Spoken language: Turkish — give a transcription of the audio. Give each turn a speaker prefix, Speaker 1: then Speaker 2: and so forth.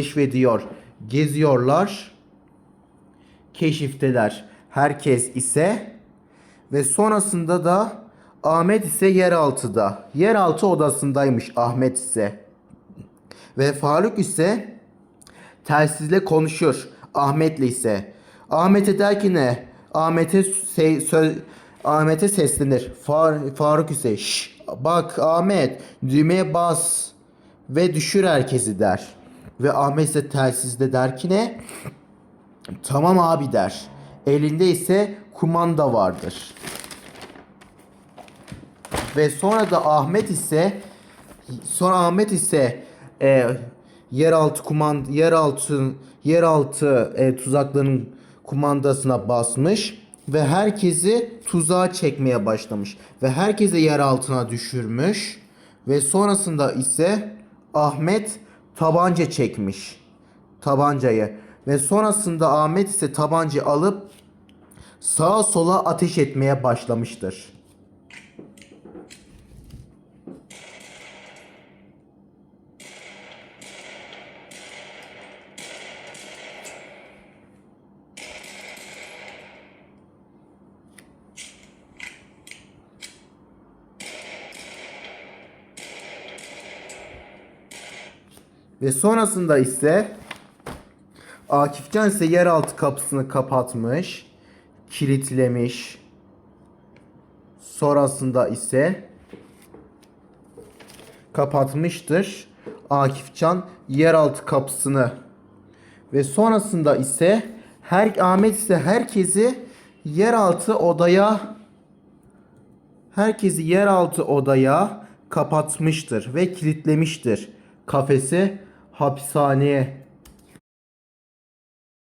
Speaker 1: keşfediyor. Geziyorlar. Keşifteler. Herkes ise ve sonrasında da Ahmet ise yeraltıda. Yeraltı odasındaymış Ahmet ise. Ve Faruk ise telsizle konuşur. Ahmet'le ise. Ahmet'e der ki ne? Ahmet'e se- Ahmet'e seslenir. Far- Faruk ise Şş, bak Ahmet düğmeye bas ve düşür herkesi der. Ve Ahmet ise telsizde der ki ne? Tamam abi der. Elinde ise kumanda vardır. Ve sonra da Ahmet ise sonra Ahmet ise e, yeraltı kumand yeraltı yeraltı e, tuzakların kumandasına basmış ve herkesi tuzağa çekmeye başlamış ve herkesi yer altına düşürmüş ve sonrasında ise Ahmet tabanca çekmiş tabancayı ve sonrasında Ahmet ise tabancayı alıp sağa sola ateş etmeye başlamıştır. Ve sonrasında ise Akifcan ise yeraltı kapısını kapatmış, kilitlemiş. Sonrasında ise kapatmıştır. Akifcan yeraltı kapısını ve sonrasında ise her Ahmet ise herkesi yeraltı odaya herkesi yeraltı odaya kapatmıştır ve kilitlemiştir. Kafesi hapishaneye